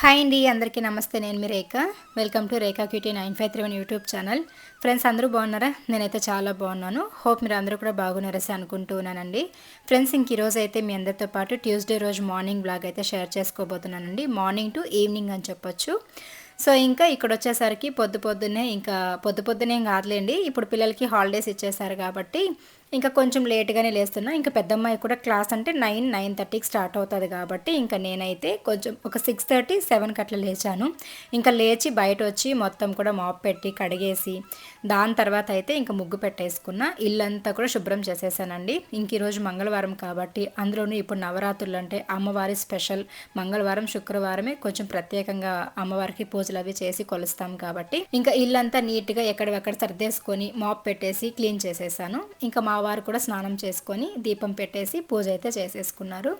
Hi అండి అందరికీ నమస్తే. నేను మీ Rekha. Welcome to Rekha cutie nine five three one YouTube channel friends అందరూ బాగున్నారా? నేనైతే చాలా బాగున్నాను. హోప్ మీరు అందరూ కూడా బాగున్నారసి అనుకుంటున్నానండి ఫ్రెండ్స్ ఇంక ఈరోజు అయితే మీ అందరితో పాటు ట్యూస్డే రోజు మార్నింగ్ బ్లాగ్ అయితే షేర్ చేసుకోబోతున్నానండి. మార్నింగ్ టు ఈవినింగ్ అని చెప్పొచ్చు. సో ఇంకా ఇక్కడ వచ్చేసరికి పొద్దు పొద్దున్నే ఇంకా పొద్దు పొద్దునే కాదులేండి. ఇప్పుడు పిల్లలకి హాలిడేస్ ఇచ్చేసారు కాబట్టి ఇంకా కొంచెం లేట్గానే లేస్తున్నా. ఇంకా పెద్దమ్మాయి కూడా క్లాస్ అంటే నైన్ నైన్ థర్టీకి స్టార్ట్ అవుతుంది కాబట్టి ఇంకా నేనైతే కొంచెం ఒక సిక్స్ థర్టీ సెవెన్కి అట్లా లేచాను. ఇంకా లేచి బయట వచ్చి మొత్తం కూడా మాప్ పెట్టి కడిగేసి దాని తర్వాత అయితే ఇంకా ముగ్గు పెట్టేసుకున్న. ఇల్లంతా కూడా శుభ్రం చేసేసానండి. ఇంక ఈరోజు మంగళవారం కాబట్టి అందులోనూ ఇప్పుడు నవరాత్రులు అంటే అమ్మవారి స్పెషల్ మంగళవారం శుక్రవారమే కొంచెం ప్రత్యేకంగా అమ్మవారికి పూజలు అవి చేసి కొలుస్తాం కాబట్టి. ఇంకా ఇల్లంతా నీట్గా ఎక్కడెక్కడ సర్దేసుకొని మాప్ పెట్టేసి క్లీన్ చేసేసాను. ఇంకా మా వారు కూడా స్నానం చేసుకొని దీపం పెట్టేసి పూజ అయితే చేసేసుకున్నారు.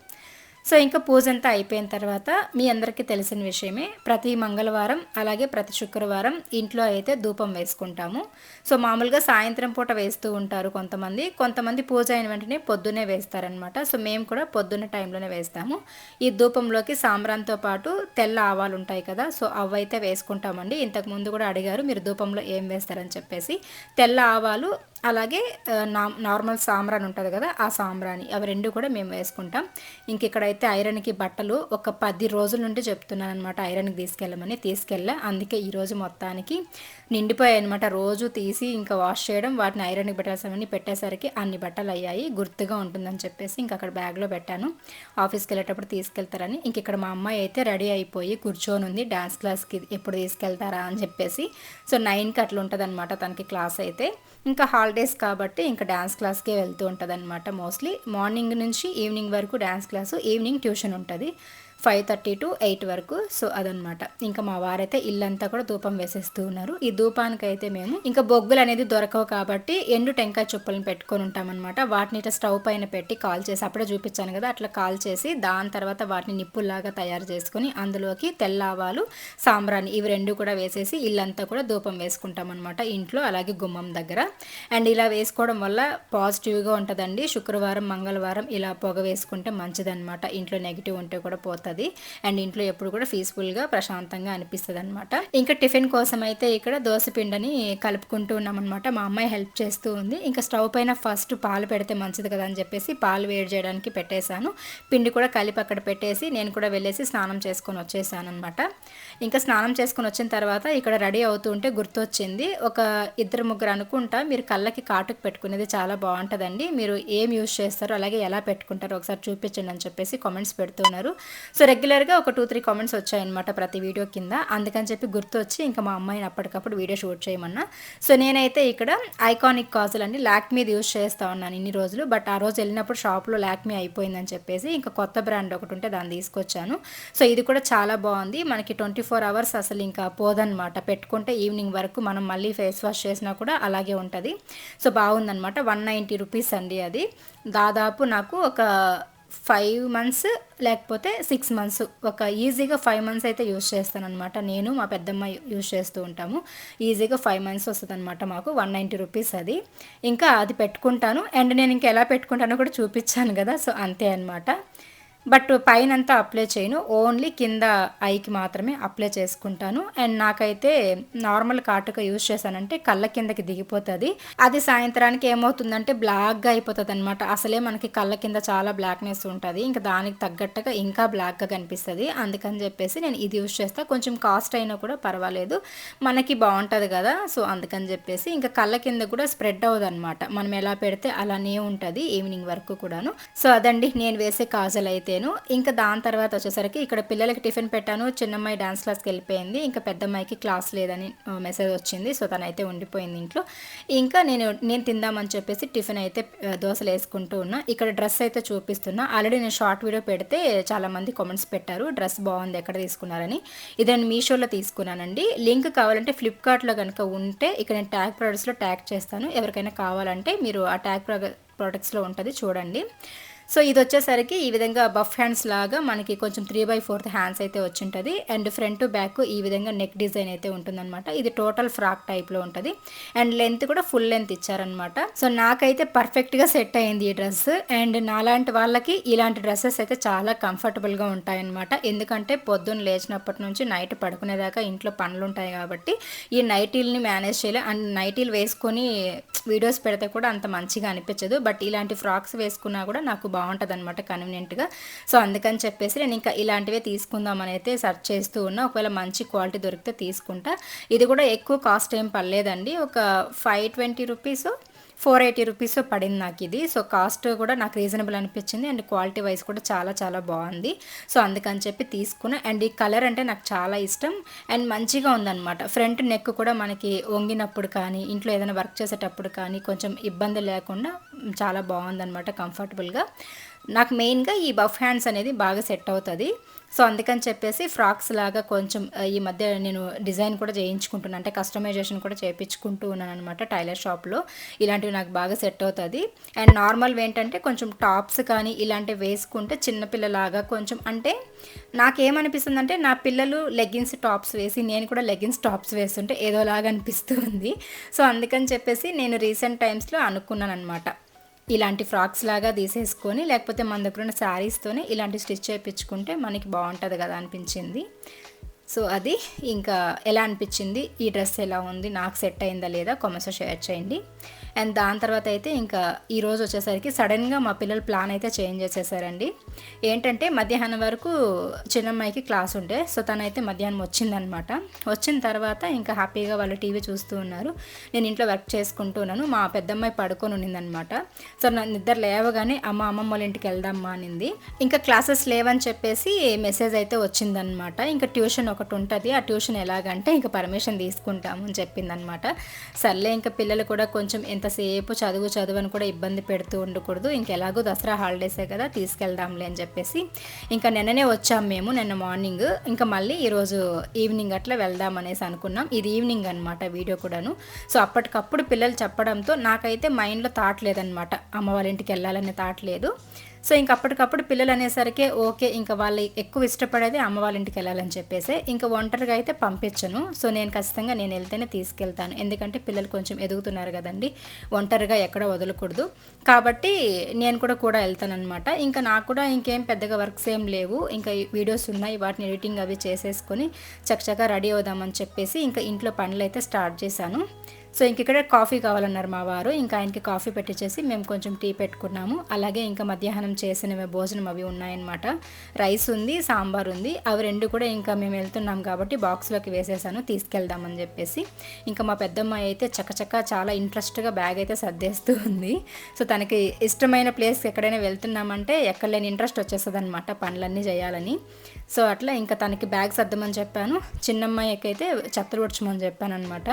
సో ఇంకా పూజ అంతా అయిపోయిన తర్వాత మీ అందరికీ తెలిసిన విషయమే ప్రతి మంగళవారం అలాగే ప్రతి శుక్రవారం ఇంట్లో అయితే ధూపం వేసుకుంటాము. సో మామూలుగా సాయంత్రం పూట వేస్తూ ఉంటారు కొంతమంది. కొంతమంది పూజ అయిన వెంటనే పొద్దునే వేస్తారనమాట సో మేము కూడా పొద్దున్న టైంలోనే వేస్తాము. ఈ ధూపంలోకి సాంబ్రాన్తో పాటు తెల్ల ఆవాలు ఉంటాయి కదా సో అవి అయితే వేసుకుంటామండి. ఇంతకు ముందు కూడా అడిగారు మీరు ధూపంలో ఏం వేస్తారని చెప్పేసి. తెల్ల ఆవాలు అలాగే నా నార్మల్ సాంబ్రాన్ ఉంటుంది కదా ఆ సాంబ్రాని అవి రెండు కూడా మేము వేసుకుంటాం. ఇంక ఇక్కడైతే ఐరన్కి బట్టలు ఒక పది రోజుల నుండి చెప్తున్నాను అనమాట ఐరన్కి తీసుకెళ్ళమని తీసుకెళ్ళా. అందుకే ఈరోజు మొత్తానికి నిండిపోయాయి అనమాట రోజు తీసి ఇంకా వాష్ చేయడం వాటిని ఐరన్కి పెట్టాల్సినవన్నీ పెట్టేసరికి అన్ని బట్టలు అయ్యాయి గుర్తుగా ఉంటుందని చెప్పేసి ఇంక అక్కడ బ్యాగ్లో పెట్టాను. ఆఫీస్కి వెళ్ళేటప్పుడు తీసుకెళ్తారని. ఇంక ఇక్కడ మా అమ్మాయి అయితే రెడీ అయిపోయి కూర్చొని ఉంది డ్యాన్స్ క్లాస్కి ఎప్పుడు తీసుకెళ్తారా అని చెప్పేసి. సో నైన్కి అట్లా ఉంటుంది అనమాట తనకి క్లాస్ అయితే. ఇంకా హాల్ హాలిడేస్ కాబట్టి ఇంకా డ్యాన్స్ క్లాస్కే వెళ్తూ ఉంటుంది అనమాట మోస్ట్లీ మార్నింగ్ నుంచి ఈవినింగ్ వరకు డ్యాన్స్ క్లాసు ఈవినింగ్ ట్యూషన్ ఉంటుంది. ఫైవ్ థర్టీ టు ఎయిట్ వరకు. సో అదనమాట ఇంకా మా వారైతే ఇల్లంతా కూడా ధూపం వేసేస్తూ ఉన్నారు. ఈ ధూపానికి అయితే మేము ఇంకా బొగ్గులు అనేది దొరకవు కాబట్టి ఎండు టెంకాయ చుప్పలను పెట్టుకొని ఉంటామన్నమాట. వాటిని ఇట్లా స్టవ్ పైన పెట్టి కాల్ చేసి అప్పుడే చూపించాను కదా అట్లా కాల్ చేసి దాని తర్వాత వాటిని నిప్పుల్లాగా తయారు చేసుకొని అందులోకి తెల్ల ఆవాలు సాంబ్రాణి ఇవి రెండు కూడా వేసేసి ఇల్లంతా కూడా ధూపం వేసుకుంటాం అనమాట ఇంట్లో అలాగే గుమ్మం దగ్గర. అండ్ ఇలా వేసుకోవడం వల్ల పాజిటివ్గా ఉంటుందండి. శుక్రవారం మంగళవారం ఇలా పొగ వేసుకుంటే మంచిదన్నమాట. ఇంట్లో నెగిటివ్ ఉంటే కూడా పోతుంది వస్తుంది. అండ్ ఇంట్లో ఎప్పుడు కూడా పీస్ఫుల్గా ప్రశాంతంగా అనిపిస్తుంది అనమాట ఇంకా టిఫిన్ కోసం అయితే ఇక్కడ దోశ పిండిని కలుపుకుంటూ ఉన్నామన్నమాట. మా అమ్మాయి హెల్ప్ చేస్తూ ఉంది. ఇంకా స్టవ్ పైన ఫస్ట్ పాలు పెడితే మంచిది కదా అని చెప్పేసి పాలు వేడి చేయడానికి పెట్టేశాను. పిండి కూడా కలిపి అక్కడ పెట్టేసి నేను కూడా వెళ్ళేసి స్నానం చేసుకొని వచ్చేసాను అనమాట ఇంకా స్నానం చేసుకుని వచ్చిన తర్వాత ఇక్కడ రెడీ అవుతూ ఉంటే గుర్తొచ్చింది. ఒక ఇద్దరు ముగ్గురు అనుకుంటా మీరు కళ్ళకి కాటుకు పెట్టుకునేది చాలా బాగుంటుందండి. మీరు ఏం యూస్ చేస్తారో అలాగే ఎలా పెట్టుకుంటారో ఒకసారి చూపించండి అని చెప్పేసి కామెంట్స్ పెడుతున్నారు సో రెగ్యులర్గా ఒక టూ త్రీ కామెంట్స్ వచ్చాయన్నమాట ప్రతి వీడియో కింద. అందుకని చెప్పి గుర్తు వచ్చి ఇంకా మా అమ్మాయిని అప్పటికప్పుడు వీడియో షూట్ చేయమన్నా. సో నేనైతే ఇక్కడ ఐకానిక్ కాజులు అండి లాక్మీది యూస్ చేస్తూ ఉన్నాను ఇన్ని రోజులు. బట్ ఆ రోజు వెళ్ళినప్పుడు షాప్లో లాక్మీ అయిపోయిందని చెప్పేసి ఇంకా కొత్త బ్రాండ్ ఒకటి ఉంటే దాన్ని తీసుకొచ్చాను. సో ఇది కూడా చాలా బాగుంది. మనకి ట్వంటీ ఫోర్ అవర్స్ అసలు ఇంకా పోదనమాట పెట్టుకుంటే ఈవినింగ్ వరకు మనం మళ్ళీ ఫేస్ వాష్ చేసినా కూడా అలాగే ఉంటుంది. సో బాగుందనమాట వన్ నైంటీ రూపీస్ అండి అది. దాదాపు నాకు ఒక ఫైవ్ మంత్స్ లేకపోతే సిక్స్ మంత్స్ ఒక ఈజీగా ఫైవ్ మంత్స్ అయితే యూజ్ చేస్తాను అనమాట నేను మా పెద్దమ్మ యూజ్ చేస్తూ ఉంటాము. ఈజీగా ఫైవ్ మంత్స్ వస్తుంది అనమాట మాకు. వన్ నైంటీ రూపీస్ అది. ఇంకా అది పెట్టుకుంటాను. అండ్ నేను ఇంకా ఎలా పెట్టుకుంటానో కూడా చూపించాను కదా. సో అంతే అనమాట బట్ పైన అంతా అప్లై చేయను. ఓన్లీ కింద ఐకి మాత్రమే అప్లై చేసుకుంటాను. అండ్ నాకైతే నార్మల్ కాటుక యూజ్ చేశానంటే కళ్ళ కిందకి దిగిపోతుంది. అది సాయంత్రానికి ఏమవుతుందంటే బ్లాక్గా అయిపోతుంది అనమాట అసలే మనకి కళ్ళ కింద చాలా బ్లాక్నెస్ ఉంటుంది. ఇంకా దానికి తగ్గట్టుగా ఇంకా బ్లాక్గా కనిపిస్తుంది. అందుకని చెప్పేసి నేను ఇది యూజ్ చేస్తా. కొంచెం కాస్ట్ అయినా కూడా పర్వాలేదు. మనకి బాగుంటుంది కదా. సో అందుకని చెప్పేసి ఇంకా కళ్ళ కింద కూడా స్ప్రెడ్ అవ్వదు అనమాట మనం ఎలా పెడితే అలానే ఉంటుంది ఈవినింగ్ వరకు కూడాను. సో అదండి నేను వేసే కాజల్ అయితే అయిపోయాను ఇంకా దాని తర్వాత వచ్చేసరికి ఇక్కడ పిల్లలకి టిఫిన్ పెట్టాను. చిన్నమ్మాయి డాన్స్ క్లాస్కి వెళ్ళిపోయింది. ఇంకా పెద్దమ్మాయికి క్లాస్ లేదని మెసేజ్ వచ్చింది. సో తనైతే ఉండిపోయింది ఇంట్లో. ఇంకా నేను నేను తిందామని చెప్పేసి టిఫిన్ అయితే దోశలు వేసుకుంటూ ఉన్నా. ఇక్కడ డ్రెస్ అయితే చూపిస్తున్నా. ఆల్రెడీ నేను షార్ట్ వీడియో పెడితే చాలామంది కామెంట్స్ పెట్టారు. డ్రెస్ బాగుంది ఎక్కడ తీసుకున్నారని. ఇది నేను మీషోలో తీసుకున్నానండి. లింక్ కావాలంటే ఫ్లిప్కార్ట్లో కనుక ఉంటే ఇక్కడ నేను ట్యాగ్ ప్రొడక్ట్స్లో ట్యాగ్ చేస్తాను. ఎవరికైనా కావాలంటే మీరు ఆ ట్యాగ్ ప్రొడక్ట్స్లో ఉంటుంది చూడండి. సో ఇది వచ్చేసరికి ఈ విధంగా బఫ్ హ్యాండ్స్ లాగా మనకి కొంచెం త్రీ బై ఫోర్త్ హ్యాండ్స్ అయితే వచ్చింటుంది. అండ్ ఫ్రంట్ బ్యాక్ ఈ విధంగా నెక్ డిజైన్ అయితే ఉంటుందన్నమాట. ఇది టోటల్ ఫ్రాక్ టైప్లో ఉంటుంది. అండ్ లెంత్ కూడా ఫుల్ లెంత్ ఇచ్చారనమాట సో నాకైతే పర్ఫెక్ట్గా సెట్ అయింది ఈ డ్రెస్ అండ్ నాలాంటి వాళ్ళకి ఇలాంటి డ్రెస్సెస్ అయితే చాలా కంఫర్టబుల్గా ఉంటాయన్నమాట. ఎందుకంటే పొద్దున్న లేచినప్పటి నుంచి నైట్ పడుకునేదాకా ఇంట్లో పనులు ఉంటాయి కాబట్టి ఈ నైటీల్ని మేనేజ్ చేయాలి. అండ్ నైటీలు వేసుకొని వీడియోస్ పెడితే కూడా అంత మంచిగా అనిపించదు. బట్ ఇలాంటి ఫ్రాక్స్ వేసుకున్నా కూడా నాకు బాగుంటుంది అనమాట కన్వీనియంట్గా సో అందుకని చెప్పేసి నేను ఇంకా ఇలాంటివే తీసుకుందామని అయితే సెర్చ్ చేస్తూ ఉన్నా. ఒకవేళ మంచి క్వాలిటీ దొరికితే తీసుకుంటా. ఇది కూడా ఎక్కువ కాస్ట్ ఏం పర్లేదండి. ఒక five twenty rupees four eighty rupees పడింది నాకు ఇది. సో కాస్ట్ కూడా నాకు రీజనబుల్ అనిపించింది. అండ్ క్వాలిటీ వైజ్ కూడా చాలా చాలా బాగుంది. సో అందుకని చెప్పి తీసుకున్నా. అండ్ ఈ కలర్ అంటే నాకు చాలా ఇష్టం. అండ్ మంచిగా ఉందన్నమాట. ఫ్రంట్ నెక్ కూడా మనకి వంగినప్పుడు కానీ ఇంట్లో ఏదైనా వర్క్ చేసేటప్పుడు కానీ కొంచెం ఇబ్బంది లేకుండా చాలా బాగుందన్నమాట కంఫర్టబుల్గా. నాకు మెయిన్గా ఈ బఫ్ హ్యాండ్స్ అనేది బాగా సెట్ అవుతుంది. సో అందుకని చెప్పేసి ఫ్రాక్స్ లాగా కొంచెం ఈ మధ్య నేను డిజైన్ కూడా చేయించుకుంటున్నాను అంటే కస్టమైజేషన్ కూడా చేయించుకుంటూ ఉన్నాను అనమాట టైలర్ షాప్లో. ఇలాంటివి నాకు బాగా సెట్ అవుతుంది. అండ్ నార్మల్ ఏంటంటే కొంచెం టాప్స్ కానీ ఇలాంటివి వేసుకుంటే చిన్నపిల్లలాగా కొంచెం అంటే నాకేమనిపిస్తుంది అంటే నా పిల్లలు లెగ్గిన్స్ టాప్స్ వేసి నేను కూడా లెగ్గిన్స్ టాప్స్ వేస్తుంటే ఏదోలాగా అనిపిస్తుంది సో అందుకని చెప్పేసి నేను రీసెంట్ టైమ్స్లో అనుకున్నాను అనమాట ఇలాంటి ఫ్రాక్స్ లాగా తీసేసుకొని లేకపోతే మన దగ్గర ఉన్న శారీస్తోనే ఇలాంటి స్టిచ్ చేయించుకుంటే మనకి బాగుంటుంది కదా అనిపించింది. సో అది ఇంకా ఎలా అనిపించింది? ఈ డ్రెస్ ఎలా ఉంది? నాకు సెట్ అయిందా లేదా? కామెంట్స్లో షేర్ చేయండి. అండ్ దాని తర్వాత అయితే ఇంకా ఈరోజు వచ్చేసరికి సడన్గా మా పిల్లలు ప్లాన్ అయితే చేంజ్ చేసేసారండి. ఏంటంటే మధ్యాహ్నం వరకు చిన్నమ్మాయికి క్లాస్ ఉండే సో తనైతే మధ్యాహ్నం వచ్చిందనమాట. వచ్చిన తర్వాత ఇంకా హ్యాపీగా వాళ్ళు టీవీ చూస్తూ ఉన్నారు. నేను ఇంట్లో వర్క్ చేసుకుంటున్నాను మా పెద్దమ్మాయి పడుకొని ఉన్నిందనమాట. సో నా నిద్ర లేవగానే అమ్మ అమ్మమ్మ వాళ్ళ ఇంటికి వెళ్దామా అనింది. ఇంకా క్లాసెస్ లేవని చెప్పేసి మెసేజ్ అయితే వచ్చిందనమాట. ఇంకా ట్యూషన్ ఒకటి ఉంటుంది ఆ ట్యూషన్ ఎలాగంటే ఇంకా పర్మిషన్ తీసుకుంటాము అని చెప్పిందనమాట. సర్లే ఇంకా పిల్లలు కూడా కొంచెం ఎంత ఎంతసేపు చదువు చదువు అని కూడా ఇబ్బంది పెడుతూ ఉండకూడదు. ఇంకెలాగో దసరా హాలిడేసే కదా తీసుకెళ్దాంలే అని చెప్పేసి ఇంకా నిన్ననే వచ్చాం మేము నిన్న మార్నింగ్. ఇంకా మళ్ళీ ఈరోజు ఈవినింగ్ అట్లా వెళ్దాం అనేసి అనుకున్నాం. ఇది ఈవినింగ్ అనమాట వీడియో కూడాను. సో అప్పటికప్పుడు పిల్లలు చెప్పడంతో నాకైతే మైండ్లో థాట్ లేదనమాట అమ్మ వాళ్ళ ఇంటికి వెళ్ళాలనే థాట్ లేదు. సో ఇంక అప్పటికప్పుడు పిల్లలు అనేసరికి ఓకే ఇంకా వాళ్ళు ఎక్కువ ఇష్టపడేది అమ్మ వాళ్ళ ఇంటికి వెళ్ళాలని చెప్పేసి ఇంకా ఒంటరిగా అయితే పంపించను. సో నేను ఖచ్చితంగా నేను వెళ్తేనే తీసుకెళ్తాను. ఎందుకంటే పిల్లలు కొంచెం ఎదుగుతున్నారు కదండి ఒంటరిగా ఎక్కడ వదలకూడదు. కాబట్టి నేను కూడా కూడా వెళ్తానమాట ఇంకా నాకు కూడా ఇంకేం పెద్దగా వర్క్స్ ఏం లేవు. ఇంకా వీడియోస్ ఉన్నాయి వాటిని ఎడిటింగ్ అవి చేసేసుకొని చక్కచక్క రెడీ అవుదామని చెప్పేసి ఇంకా ఇంట్లో పనులు అయితే స్టార్ట్ చేశాను. సో ఇంక ఇక్కడ కాఫీ కావాలన్నారు మా వారు. ఇంకా ఆయనకి కాఫీ పెట్టించేసి మేము కొంచెం టీ పెట్టుకున్నాము. అలాగే ఇంకా మధ్యాహ్నం చేసిన భోజనం అవి ఉన్నాయన్నమాట. రైస్ ఉంది సాంబార్ ఉంది. అవి రెండు కూడా ఇంకా మేము వెళ్తున్నాం కాబట్టి బాక్స్లోకి వేసేసాను. తీసుకెళ్దామని చెప్పేసి. ఇంకా మా పెద్దమ్మాయి అయితే చక్కచక్క చాలా ఇంట్రెస్ట్గా బ్యాగ్ అయితే సర్దేస్తూ ఉంది. సో తనకి ఇష్టమైన ప్లేస్ ఎక్కడైనా వెళ్తున్నామంటే ఎక్కడ లేని ఇంట్రెస్ట్ వచ్చేస్తుంది అనమాట పనులన్నీ చేయాలని. సో అట్లా ఇంకా తనకి బ్యాగ్ సర్దమని చెప్పాను. చిన్నమ్మాయికి అయితే చెత్తలు ఉడ్చమని చెప్పాను అనమాట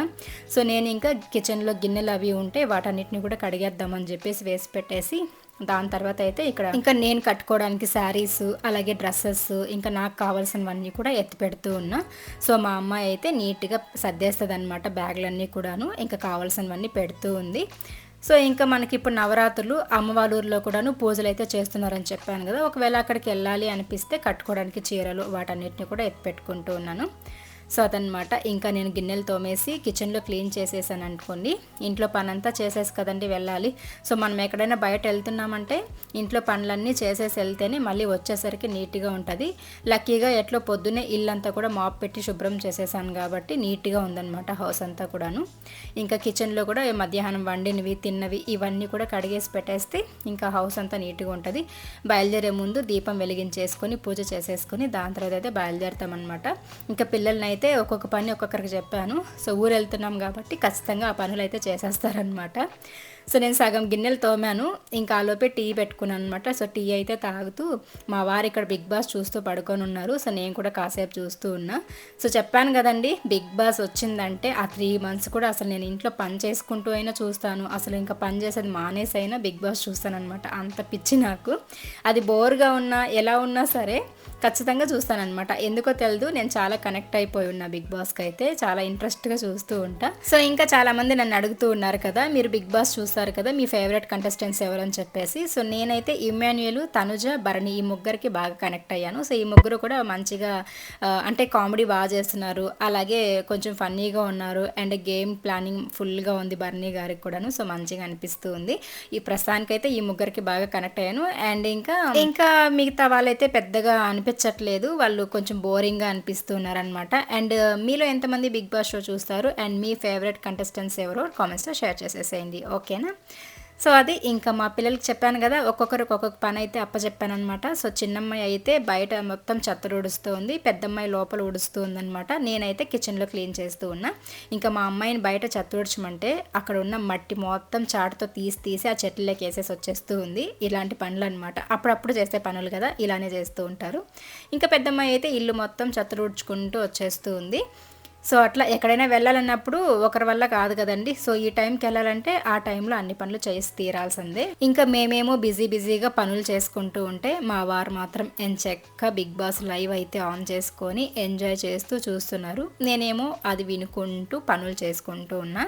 సో నేను ఇంకా కిచెన్లో గిన్నెలు అవి ఉంటే వాటన్నిటిని కూడా కడిగేద్దామని చెప్పేసి వేసి పెట్టేసి దాని తర్వాత అయితే ఇక్కడ ఇంకా నేను కట్టుకోవడానికి శారీస్ అలాగే డ్రెస్సెస్ ఇంకా నాకు కావాల్సినవన్నీ కూడా ఎత్తి పెడుతూ ఉన్నా. సో మా అమ్మాయి అయితే నీట్గా సర్దేస్తుంది అనమాట బ్యాగ్లన్నీ కూడాను. ఇంకా కావాల్సినవన్నీ పెడుతూ ఉంది. సో ఇంకా మనకి ఇప్పుడు నవరాత్రులు అమ్మవారి ఊరిలో కూడాను పూజలు అయితే చేస్తున్నారని చెప్పాను కదా. ఒకవేళ అక్కడికి వెళ్ళాలి అనిపిస్తే కట్టుకోవడానికి చీరలు వాటన్నిటిని కూడా ఎత్తి పెట్టుకుంటూ ఉన్నాను. సో అదనమాట. ఇంకా నేను గిన్నెలు తోమేసి కిచెన్లో క్లీన్ చేసేసాను అనుకోండి. ఇంట్లో పని అంతా చేసేసి కదండి వెళ్ళాలి. సో మనం ఎక్కడైనా బయట వెళ్తున్నామంటే ఇంట్లో పనులన్నీ చేసేసి వెళ్తేనే మళ్ళీ వచ్చేసరికి నీట్గా ఉంటుంది. లక్కీగా ఎట్లో పొద్దున్నే ఇల్లంతా కూడా మాప్ పెట్టి శుభ్రం చేసేసాను కాబట్టి నీట్గా ఉందన్నమాట హౌస్ అంతా కూడాను. ఇంకా కిచెన్లో కూడా మధ్యాహ్నం వండినవి తిన్నవి ఇవన్నీ కూడా కడిగేసి పెట్టేస్తే ఇంకా హౌస్ అంతా నీట్గా ఉంటుంది. బయలుదేరే ముందు దీపం వెలిగించేసుకొని పూజ చేసేసుకొని దాని తర్వాత అయితే బయలుదేరుతామన్నమాట. ఇంకా పిల్లల్ని అయితే ఒక్కొక్క పని ఒక్కొక్కరికి చెప్పాను. సో ఊరు వెళ్తున్నాం కాబట్టి ఖచ్చితంగా ఆ పనులు అయితే చేసేస్తారనమాట సో నేను సగం గిన్నెలు తోమాను. ఇంకా ఆలోపే టీ పెట్టుకున్నాను అనమాట సో టీ అయితే తాగుతూ మా వారు ఇక్కడ బిగ్ బాస్ చూస్తూ పడుకొని ఉన్నారు. సో నేను కూడా కాసేపు చూస్తూ ఉన్నా. సో చెప్పాను కదండి బిగ్ బాస్ వచ్చిందంటే ఆ త్రీ మంత్స్ కూడా అసలు నేను ఇంట్లో పని చేసుకుంటూ అయినా చూస్తాను. అసలు ఇంకా పని చేసేది మానేసి అయినా బిగ్ బాస్ చూస్తాను అనమాట అంత పిచ్చి నాకు. అది బోర్గా ఉన్నా ఎలా ఉన్నా సరే ఖచ్చితంగా చూస్తానమాట ఎందుకో తెలియదు నేను చాలా కనెక్ట్ అయిపోయి ఉన్న బిగ్ బాస్కి అయితే చాలా ఇంట్రెస్ట్గా చూస్తూ ఉంటా. సో ఇంకా చాలామంది నన్ను అడుగుతూ ఉన్నారు కదా మీరు బిగ్ బాస్ చూస్తారు కదా మీ ఫేవరెట్ కంటెస్టెంట్స్ ఎవరని అని చెప్పేసి. సో నేనైతే ఇమ్మాన్యుయల్ తనుజ భరణి ఈ ముగ్గురికి బాగా కనెక్ట్ అయ్యాను. సో ఈ ముగ్గురు కూడా మంచిగా అంటే కామెడీ బాగా చేస్తున్నారు. అలాగే కొంచెం ఫన్నీగా ఉన్నారు. అండ్ గేమ్ ప్లానింగ్ ఫుల్గా ఉంది భరణి గారికి కూడాను. సో మంచిగా అనిపిస్తూ ఉంది. ఈ ప్రస్తుతానికైతే ఈ ముగ్గురికి బాగా కనెక్ట్ అయ్యాను. అండ్ ఇంకా ఇంకా మిగతా వాళ్ళైతే పెద్దగా అనిపించట్లేదు. వాళ్ళు కొంచెం బోరింగ్గా అనిపిస్తున్నారు అనమాట అండ్ uh, మీలో ఎంతమంది బిగ్ బాస్ షో చూస్తారు? అండ్ మీ ఫేవరెట్ కంటెస్టెంట్స్ ఎవరో కామెంట్స్లో షేర్ చేసేసేయండి. ఓకేనా? సో అది ఇంకా మా పిల్లలకి చెప్పాను కదా ఒక్కొక్కరికి ఒక్కొక్క పని అయితే అప్పచెప్పాను అనమాట సో చిన్నమ్మాయి అయితే బయట మొత్తం చెత్త ఉడుస్తూ ఉంది పెద్దమ్మాయి లోపల ఉడుస్తూ ఉందనమాట నేనైతే కిచెన్లో క్లీన్ చేస్తూ ఉన్నా. ఇంకా మా అమ్మాయిని బయట చెత్త ఉడచమంటే అక్కడ ఉన్న మట్టి మొత్తం చాటుతో తీసి తీసి ఆ చెట్లలోకి వేసేసి వచ్చేస్తూ ఉంది. ఇలాంటి పనులు అనమాట అప్పుడప్పుడు చేసే పనులు కదా ఇలానే చేస్తూ ఉంటారు. ఇంకా పెద్దమ్మాయి అయితే ఇల్లు మొత్తం చెత్త ఉడుచుకుంటూ వచ్చేస్తూ ఉంది. సో అట్లా ఎక్కడైనా వెళ్ళాలన్నప్పుడు ఒకరి వల్ల కాదు కదండి. సో ఈ టైంకి వెళ్ళాలంటే ఆ టైంలో అన్ని పనులు చేసి తీరాల్సిందే. ఇంకా మేమేమో బిజీ బిజీగా పనులు చేసుకుంటూ ఉంటే మా వారు మాత్రం ఎంచక్క బిగ్ బాస్ లైవ్ అయితే ఆన్ చేసుకొని ఎంజాయ్ చేస్తూ చూస్తున్నారు. నేనేమో అది వినుకుంటూ పనులు చేసుకుంటూ ఉన్నా.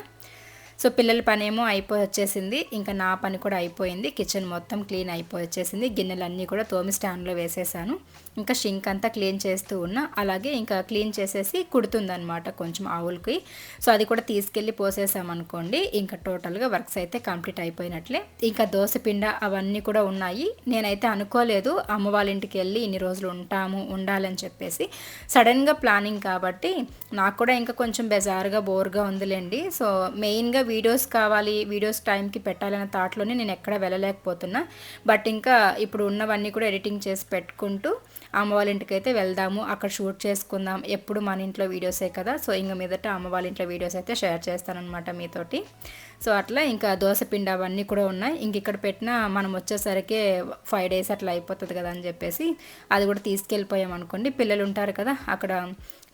సో పిల్లల పని ఏమో అయిపోయి వచ్చేసింది ఇంకా నా పని కూడా అయిపోయింది. కిచెన్ మొత్తం క్లీన్ అయిపోయి వచ్చేసింది గిన్నెలన్నీ కూడా తోమి స్టాండ్లో వేసేసాను. ఇంకా షింక్ అంతా క్లీన్ చేస్తూ ఉన్నా. అలాగే ఇంకా క్లీన్ చేసేసి కుడుతుందనమాట కొంచెం ఆవులకి. సో అది కూడా తీసుకెళ్ళి పోసేసామనుకోండి ఇంకా టోటల్గా వర్క్స్ అయితే కంప్లీట్ అయిపోయినట్లే. ఇంకా దోశ పిండ అవన్నీ కూడా ఉన్నాయి. నేనైతే అనుకోలేదు అమ్మ వాళ్ళ ఇంటికి వెళ్ళి ఇన్ని రోజులు ఉంటాము ఉండాలని చెప్పేసి. సడన్గా ప్లానింగ్ కాబట్టి నాకు కూడా ఇంకా కొంచెం బెజార్గా బోర్గా ఉందిలేండి. సో మెయిన్గా వీడియోస్ కావాలి వీడియోస్ టైంకి పెట్టాలన్న థాట్లోనే నేను ఎక్కడ వెళ్ళలేకపోతున్నా. బట్ ఇంకా ఇప్పుడు ఉన్నవన్నీ కూడా ఎడిటింగ్ చేసి పెట్టుకుంటూ అమ్మ వాళ్ళ ఇంటికి అయితే వెళ్దాము అక్కడ షూట్ చేసుకుందాం. ఎప్పుడు మన ఇంట్లో వీడియోసే కదా. సో ఇంక మీదట అమ్మ వాళ్ళ ఇంట్లో వీడియోస్ అయితే షేర్ చేస్తానమాట మీతోటి. సో అట్లా ఇంకా దోశ పిండి అవన్నీ కూడా ఉన్నాయి. ఇంక ఇక్కడ పెట్టిన మనం వచ్చేసరికి ఫైవ్ డేస్ అట్లా అయిపోతుంది కదా అని చెప్పేసి అది కూడా తీసుకెళ్ళిపోయాం అనుకోండి పిల్లలు ఉంటారు కదా అక్కడ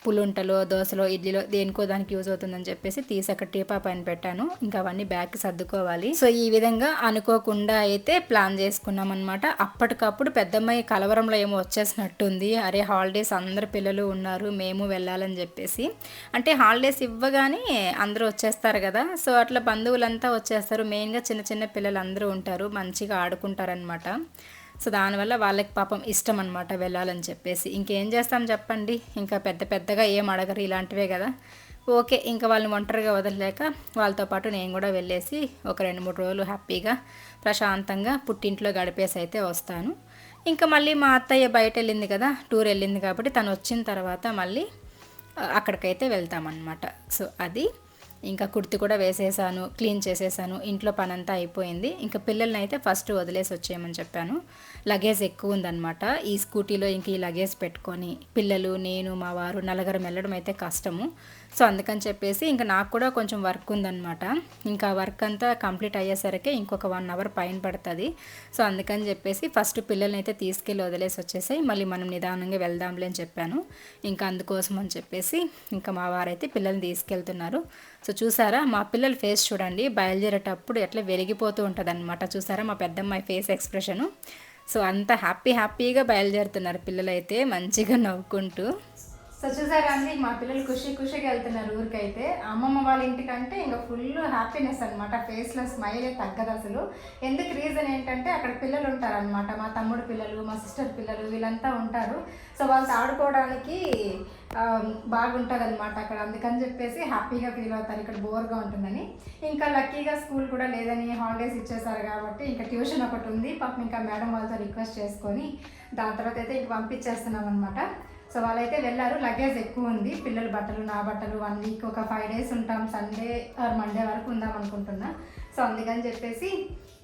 పులుంటలో దోశలో ఇడ్లీలో దేనికో దానికి యూజ్ అవుతుందని చెప్పేసి తీసి అక్కడ టీపా పైన పెట్టాను. ఇంకా అవన్నీ బ్యాగ్ సర్దుకోవాలి. సో ఈ విధంగా అనుకోకుండా అయితే ప్లాన్ చేసుకున్నాం అనమాట అప్పటికప్పుడు పెద్దమ్మాయి కలవరంలో ఏమో వచ్చేసినట్టుంది. అరే హాలిడేస్ అందరు పిల్లలు ఉన్నారు మేము వెళ్ళాలని చెప్పేసి. అంటే హాలిడేస్ ఇవ్వగానే అందరూ వచ్చేస్తారు కదా. సో అట్లా బంధువులంతా వచ్చేస్తారు. మెయిన్గా చిన్న చిన్న పిల్లలు అందరూ ఉంటారు మంచిగా ఆడుకుంటారనమాట సో దానివల్ల వాళ్ళకి పాపం ఇష్టం అనమాట వెళ్ళాలని చెప్పేసి. ఇంకేం చేస్తాం చెప్పండి? ఇంకా పెద్ద పెద్దగా ఏం అడగరు ఇలాంటివే కదా. ఓకే ఇంకా వాళ్ళని ఒంటరిగా వదలలేక వాళ్ళతో పాటు నేను కూడా వెళ్ళేసి ఒక రెండు మూడు రోజులు హ్యాపీగా ప్రశాంతంగా పుట్టింట్లో గడిపేసి అయితే వస్తాను. ఇంకా మళ్ళీ మా అత్తయ్య బయట వెళ్ళింది కదా టూర్ వెళ్ళింది కాబట్టి తను వచ్చిన తర్వాత మళ్ళీ అక్కడికైతే వెళ్తామన్నమాట. సో అది ఇంకా కుర్తి కూడా వేసేసాను క్లీన్ చేసేసాను ఇంట్లో పనంతా అయిపోయింది. ఇంకా పిల్లల్ని అయితే ఫస్ట్ వదిలేసి వచ్చేయమని చెప్పాను. లగేజ్ ఎక్కువ ఉందన్నమాట. ఈ స్కూటీలో ఇంక ఈ లగేజ్ పెట్టుకొని పిల్లలు నేను మా వారు నలుగురం వెళ్ళడం అయితే కష్టము. సో అందుకని చెప్పేసి ఇంకా నాకు కూడా కొంచెం వర్క్ ఉందన్నమాట. ఇంకా వర్క్ అంతా కంప్లీట్ అయ్యేసరికి ఇంకొక వన్ అవర్ పైన పడుతుంది. సో అందుకని చెప్పేసి ఫస్ట్ పిల్లల్ని అయితే తీసుకెళ్ళి వదిలేసి వచ్చేసాయి మళ్ళీ మనం నిదానంగా వెళ్దాంలే అని చెప్పాను. ఇంకా అందుకోసం అని చెప్పేసి ఇంకా మా వారైతే పిల్లల్ని తీసుకెళ్తున్నారు. సో చూసారా మా పిల్లల ఫేస్ చూడండి బయలుదేరేటప్పుడు ఎట్లా వెలిగిపోతూ ఉంటుంది అనమాట చూసారా మా పెద్దమ్మాయి ఫేస్ ఎక్స్ప్రెషను? సో అంత హ్యాపీ హ్యాపీగా బయలుదేరుతున్నారు పిల్లలైతే మంచిగా నవ్వుకుంటూ. సో చూసారా అండి మా పిల్లలు ఖుషి ఖుషిగా వెళ్తున్నారు ఊరికైతే. అమ్మమ్మ వాళ్ళ ఇంటికంటే ఇంకా ఫుల్ హ్యాపీనెస్ అనమాట ఫేస్లో స్మైలే తగ్గదు అసలు. ఎందుకు రీజన్ ఏంటంటే అక్కడ పిల్లలు ఉంటారనమాట మా తమ్ముడు పిల్లలు మా సిస్టర్ పిల్లలు వీళ్ళంతా ఉంటారు. సో వాళ్ళతో ఆడుకోవడానికి బాగుంటుంది అనమాట అక్కడ. అందుకని చెప్పేసి హ్యాపీగా ఫీల్ అవుతారు. ఇక్కడ బోర్గా ఉంటుందని. ఇంకా లక్కీగా స్కూల్ కూడా లేదని హాలిడేస్ ఇచ్చేసారు కాబట్టి ఇంకా ట్యూషన్ ఒకటి ఉంది. పాపం ఇంకా మేడం వాళ్ళతో రిక్వెస్ట్ చేసుకొని దాని తర్వాత అయితే ఇంక పంపించేస్తున్నాం అనమాట సో వాళ్ళైతే వెళ్ళారు. లగేజ్ ఎక్కువ ఉంది. పిల్లల బట్టలు నా బట్టలు వన్ వీక్ ఒక ఫైవ్ డేస్ ఉంటాం. సండే ఆర్ మండే వరకు ఉందాం అనుకుంటున్నా. సో అందుకని చెప్పేసి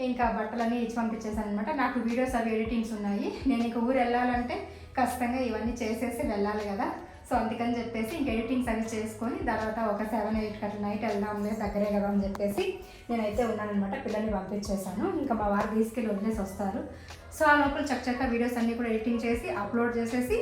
ఇంకా బట్టలన్నీ ఇచ్చి పంపించేసాను అనమాట నాకు వీడియోస్ అవి ఎడిటింగ్స్ ఉన్నాయి. నేను ఇక ఊరు వెళ్ళాలంటే ఖచ్చితంగా ఇవన్నీ చేసేసి వెళ్ళాలి కదా. సో అందుకని చెప్పేసి ఇంక ఎడిటింగ్స్ అవి చేసుకొని తర్వాత ఒక సెవెన్ ఎయిట్ అట్లా నైట్ వెళ్దాంలే దగ్గరే కదా అని చెప్పేసి నేనైతే ఉన్నానమాట పిల్లల్ని పంపించేశాను. ఇంకా మా వారు తీసుకెళ్ళి వదిలేసి వస్తారు. సో ఆ లోపల చక్కచక్క వీడియోస్ అన్నీ కూడా ఎడిటింగ్ చేసి అప్లోడ్ చేసేసి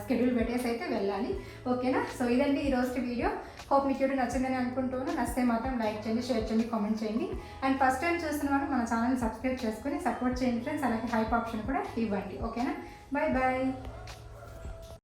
స్కెడ్యూల్ పెట్టేసి అయితే వెళ్ళాలి. ఓకేనా? సో ఇదండి ఈ రోజు వీడియో. హోప్ మీకు వీడియో నచ్చిందని అనుకుంటున్నాను. నచ్చితే మాత్రం లైక్ చేయండి షేర్ చేయండి కామెంట్ చేయండి. అండ్ ఫస్ట్ టైం చూస్తున్న వాళ్ళు మన ఛానల్ని సబ్స్క్రైబ్ చేసుకొని సపోర్ట్ చేయండి ఫ్రెండ్స్. అలాగే హైప్ ఆప్షన్ కూడా ఇవ్వండి. ఓకేనా? Bye bye